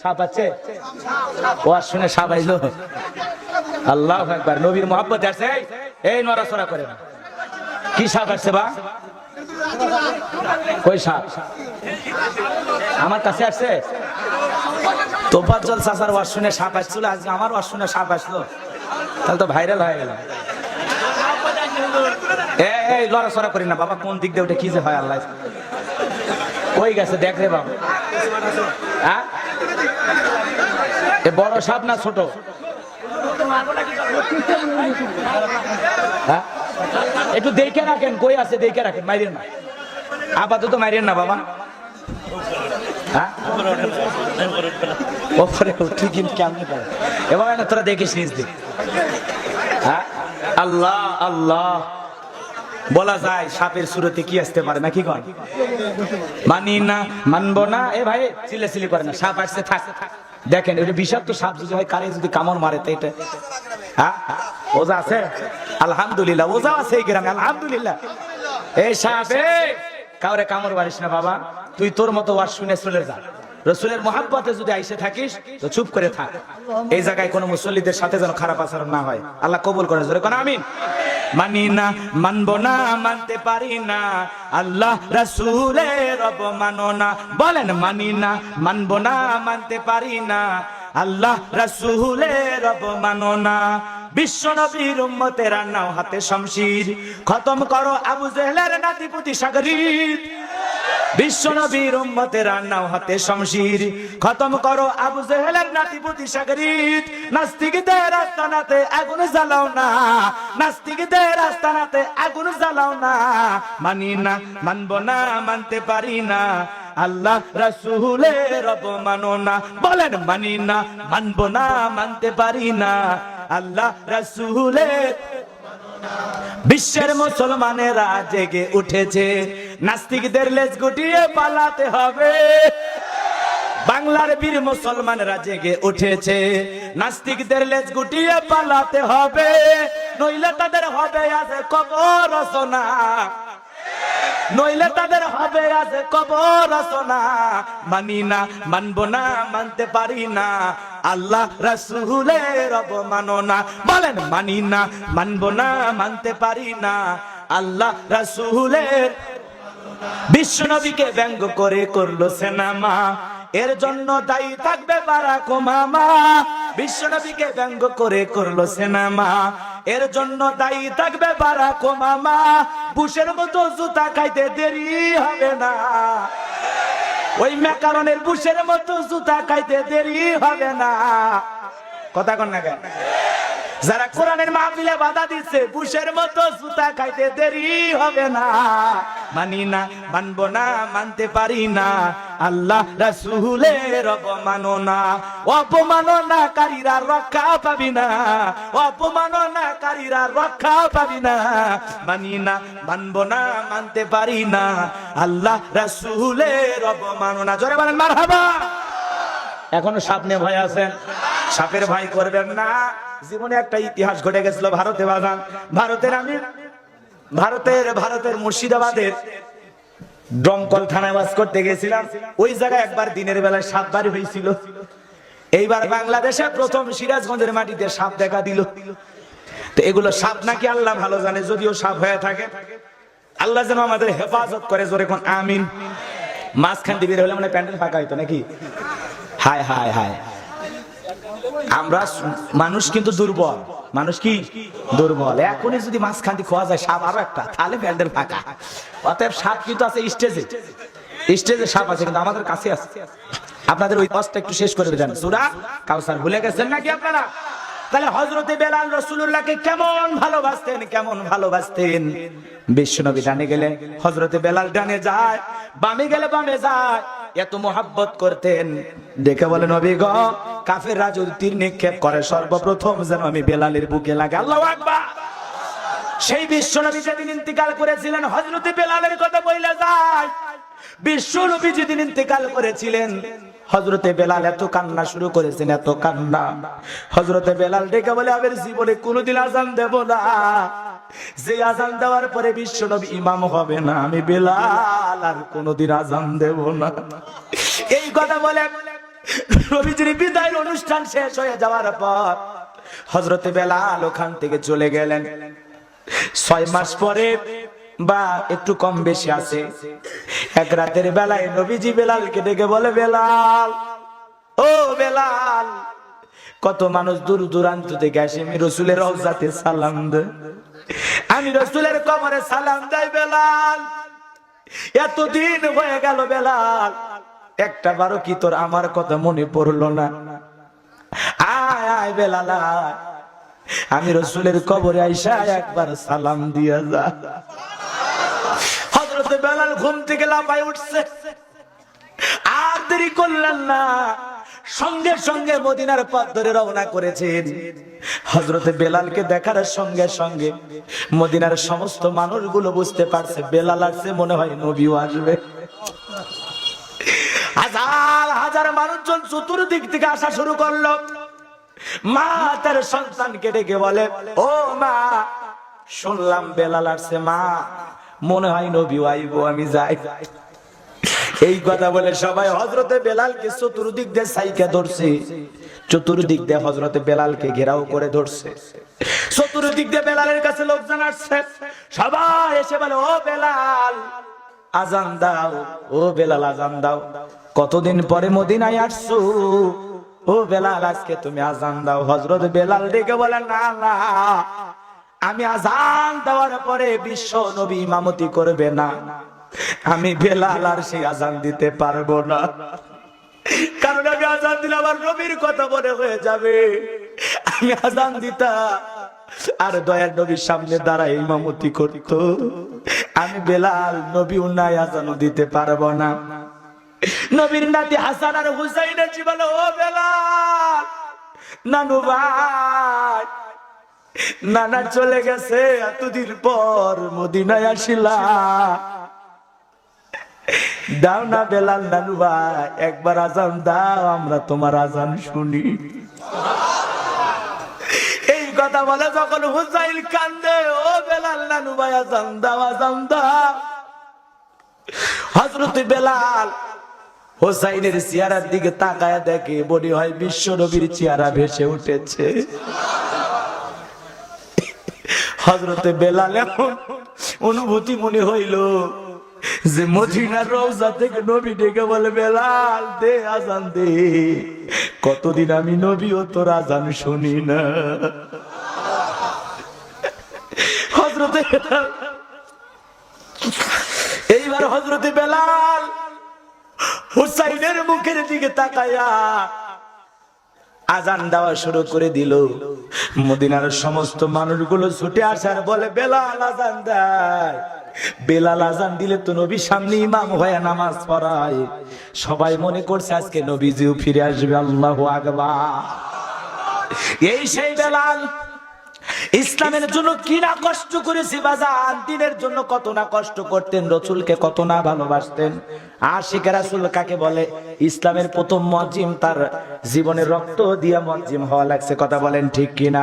সাপ আছে? ওয়াজ শুনে সাপ আইলো। আল্লাহ একবার নবীর মোহাব্বত আছে? এই, নড়াচড়া করে না কি সাপ আসছে বা? কই সাপ? আমার কাছে আসছে তোফাজ্জল চাচার ওয়াজ শুনে সাপ আসছিল আজকে আমার ওয়াজ শুনে সাপ আসলো। তাহলে তো ভাইরাল হয়ে গেল। এই লড়াচড়া করি না বাবা কোন দিক দিয়ে ওটা কি যে হয় আল্লাহ। কই গেছে দেখ রে বাবা। হ্যাঁ? এ বড় সাপ না ছোট হ্যাঁ? একটু দেখে রাখেন, কই আছে দেখে রাখেন, মাইরেন না আপাতত মাইরেন না, বাবা হ্যাঁ? তোরা দেখিস নিজ দিক হ্যাঁ? আল্লাহ আল্লাহ বলা যায়, সাপের সুরতে কি আসতে পারে নাকি কন? মানি না, মানবো না। এ ভাই চিলে চিলি করে না, সাপ আসছে, থাক। দেখেন এটা বিষাক্ত সাপ যদি হয়, কারে যদি কামড় মারে, তো এটা হ্যাঁ ওজা আছে? আলহামদুলিল্লাহ, ওজা আছে এই গ্রামে, আলহামদুলিল্লাহ। এই সাপ, কাউরে কামড় মারিস না, বাবা। তুই তোর মতো ওয়াজ শুনে চলে যা। রসুলের মহাব্বতে যদি আইসে থাকিস, তো চুপ করে থাক। এই জায়গায় কোনো মুসল্লিদের সাথে যেন খারাপ আচরণ না হয়। আল্লাহ কবুল করে, জোরে কোন, আমিন। মানি না, মানবো না, মানতে পারি না। আল্লাহ রসুলের অবমানো না। বলেন, মানি না, মানবো না, মানতে পারি না। আল্লাহ রসুলের অবমাননা বিশ্ব নবীর উম্মতেরা নাও হাতে শমশির। খতম করো আবু জেহেলের নাতিপুতি সাগরিত বিশ্ব নবীর উম্মতের নাও হাতে শমশির। খতম করো আবু জেহেলের নাতিপুতি নাস্তিকদের আগুন জ্বালাও না। নাস্তিকদের আস্তানাতে আগুন জ্বালাও না। মানি না, মানবো না, মানতে পারি না। আল্লাহ রাসূলের অবমাননা বলেন মানি না, মানবো না, মানতে পারি না। আল্লাহ রাসূলের বিশ্বের মুসলমানেরা জেগে উঠেছে। নাস্তিকদের লেজ গুটিয়ে পালাতে হবে। বাংলার বীর মুসলমানরা জেগে উঠেছে। নাস্তিকদের লেজ গুটিয়ে পালাতে হবে। নইলে তাদের হবে আছে কবর রচনা। নইলে তাদের হবে আছে কবর রচনা। মানি না, মানব না, মানতে পারি না। আল্লাহ রাসূলের অবমাননা। বলেন, মানি না, মানবো না, মানতে পারি না। আল্লাহ রাসূলের বিশ্ব নবীকে ব্যঙ্গ করে করল সিনেমা। এর জন্য দায়ী থাকবে বারাক মামা। বিশ্ব নবীকে ব্যঙ্গ করে করল সিনেমা। এর জন্য দায়ী থাকবে বারাক মামা। বুশের মতো জুতা খাইতে দেরি হবে না। ওই মেকারনের বুশের মতো জুতা খাইতে দেরি হবে না। কথা কন না কেন? যারা কোরআনের মাহফিলে বাধা দিচ্ছে, বুশের মতো জুতা খাইতে দেরি হবে না। মানি না, মানবো না, মানতে পারি না। আল্লাহ রাসূলের অপমাননা। অপমাননাকারীরা রক্ষা পাবি না। অপমাননাকারীরা রক্ষা পাবি না। মানি না, মানবো না, মানতে পারি না। আল্লাহ রাসূলের অপমাননা। জোরে বলেন, মারহাবা। এখনও সাপ নিয়ে ভয় আছেন? সাপের ভয় করবেন না। জীবনে একটা ইতিহাস ঘটে গেছিল ভারতে, বাজান। ভারতের আমি ভারতের ভারতের মুর্শিদাবাদের দমকল থানায় বাস করতে গেছিলাম ওই জায়গায় একবার দিনের বেলায় সাপ বাড়ি হয়েছিল। এইবার বাংলাদেশে প্রথম সিরাজগঞ্জের মাটিতে সাপ দেখা দিল। তো এগুলো সাপ নাকি আল্লাহ ভালো জানে, যদিও সাপ হয়ে থাকে। আল্লাহ যেন আমাদের হেফাজত করে জোরে কোন আমিন। মাঝখান দিয়ে হলে মানে প্যান্ডেল ফাঁকা হইতো নাকি? হায় হায় হায়। আমরা মানুষ কিন্তু দুর্বল। মানুষ কি দুর্বল। এখনই যদি মাঝখান দিয়ে খোয়া যায়, সাপ আরও একটা, তাহলে প্যান্ডেল ফাঁকা। অতএব সাপ কিন্তু আছে স্টেজে। স্টেজে সাপ আছে, কিন্তু আমাদের কাছে আছে। আপনাদের ওই কষ্ট একটু শেষ করে দেন। সুরা কাউসার, ভুলে গেছেন নাকি আপনারা? তাহলে হজরতে বেলাল রসুল্লাহকে কেমন ভালোবাসতেন কেমন ভালোবাসতেন? বিশ্বনবী ডানে গেলে হজরতে বেলাল ডানে যায়, বামে গেলে বামে যায়, এত মোহাব্বত করতেন। দেখে বলে নবী গ কাফের রাজুর তীর নিক্ষেপ করে, সর্বপ্রথম যেন আমি বেলালের বুকে লাগে আল্লাহ আকবার। সেই বিশ্বনবী যেদিন ইন্তিকাল করেছিলেন হজরতে বেলালের কথা বইলে যায়। বিশ্বনবী যেদিন ইন্তিকাল করেছিলেন হজরতে বেলাল এত কান্না শুরু করেছেন, এত কান্না। হজরতে বেলাল ডেকে বলে আমার জীবনে কোনোদিন আজান দেব না। যে আজান দেওয়ার পরে বিশ্বনবী ইমাম হবে না। আমি বেলাল আর কোনোদিন আজান দেব না। এই কথা বলে নবীজির বিদায়ের অনুষ্ঠান শেষ হয়ে যাওয়ার পর হজরতে বেলাল ওখান থেকে চলে গেলেন। ছয় মাস পরে বা একটু কম বেশি আছে। এক রাতের বেলায় নবীজি বেলালকে ডেকে বলে, বেলাল, ও বেলাল, কত মানুষ দূর দূরান্ত থেকে আসে, আমি রসুলের রওজাতে সালাম দে আমি রসুলের কবরে সালাম দেয় বেলাল। এতদিন হয়ে গেল বেলাল একটা বারো কি তোর আমার কথা মনে পড়ল না? আয় আয় আমি রসুলের কবরে আইসা একবার সালাম দিয়া যা। হজরতে বেলাল ঘুম থেকে উঠছে। আর দেরি করলেন না। সঙ্গে সঙ্গে মদিনার পথ ধরে রওনা করেছেন। হজরতে বেলালকে দেখার সঙ্গে সঙ্গে মদিনার সমস্ত মানুষগুলো বুঝতে পারছে, বেলাল আসছে মনে হয় নবীও আসবে। হাজার মানুষজন চতুর্দিক থেকে আসা শুরু করল। মা তার সন্তানকে ডেকে বলে, ও মা, শুনলাম বেলাল আসছে, মা। মনে হয় নবী আইবো, আমি যাই। এই কথা বলে সবাই হজরতে বেলালকে চতুর্দিক দিয়ে সাইকে ধরছে। চতুর্দিক দিয়ে হজরতে বেলালকে ঘেরাও করে ধরছে। চতুর্দিক দিয়ে বেলালের কাছে লোকজন আসছে। সবাই এসে বলে, ও বেলাল, আজান দাও, ও বেলাল, আজান দাও। কতদিন পরে মদিনায় আসছো? ও বেলাল, আজকে তুমি আজান দাও। হজরত বেলাল ডেকে বলে, না না, আমি আজান দেওয়ার পরে বিশ্ব নবী ইমামতি করবে না। আমি বেলাল আর সেই আজান দিতে পারব না। কারণ আমি আজান দিলে আমার নবীর কথা মনে হয়ে যাবে। আমি আজান দিতা আর দয়ার নবীর সামনে দাঁড়ায় ইমামতি করত। আমি বেলাল নবী উন্নয় আজানও দিতে পারব না। নবীর নাতি হাসান আর হুসাইন বলে ও বেলাল, নানু ভাই, নানা চলে গেছে, এতদিন পর মদিনায় আসিলা দাও না বেলাল, নানু ভাই, একবার আজান দাও, আমরা তোমার আজান শুনি। এই কথা বলে যখন হুসাইল কান্দে, ও বেলাল, নানু ভাই, আজান দাও আজান দাও। হজরত বেলাল হোসাইনের চেহারার দিকে তাকায় দেখে মনে হয় বিশ্ব নবীর চেহারা ভেসে উঠেছে। হজরতে বেলাল এমন অনুভূতি মনে হইল যে মদিনার রওজা থেকে নবী ডেকে বলে, বেলাল, দে আজান দে। কতদিন আমি নবী ও তোর আজান শুনি না। হজরতে এইবার হজরতে বেলাল হুসাইনের মুখের দিকে তাকায়া আজান দেওয়া শুরু করে দিল। মদিনার সমস্ত মানুষগুলো ছুটে আসার বলে, বেলাল, আজান দেয়। বেলাল আজান দিলে তো নবী সামনে ইমাম হয়ে নামাজ পড়ায়। সবাই মনে করছে আজকে নবীজিও ফিরে আসবে, আল্লাহ আকবার। এই সেই বেলাল ইসলামের জন্য কি না কষ্ট করেছি বাজান দিনের জন্য কত না কষ্ট করতেন, রসুলকে কত না ভালোবাসতেন। আশিক রাসুল কাকে বলে? ইসলামের প্রথম মজিম তার জীবনের রক্ত দিয়া মজিম হওয়া লাগছে, কথা বলেন ঠিক কিনা?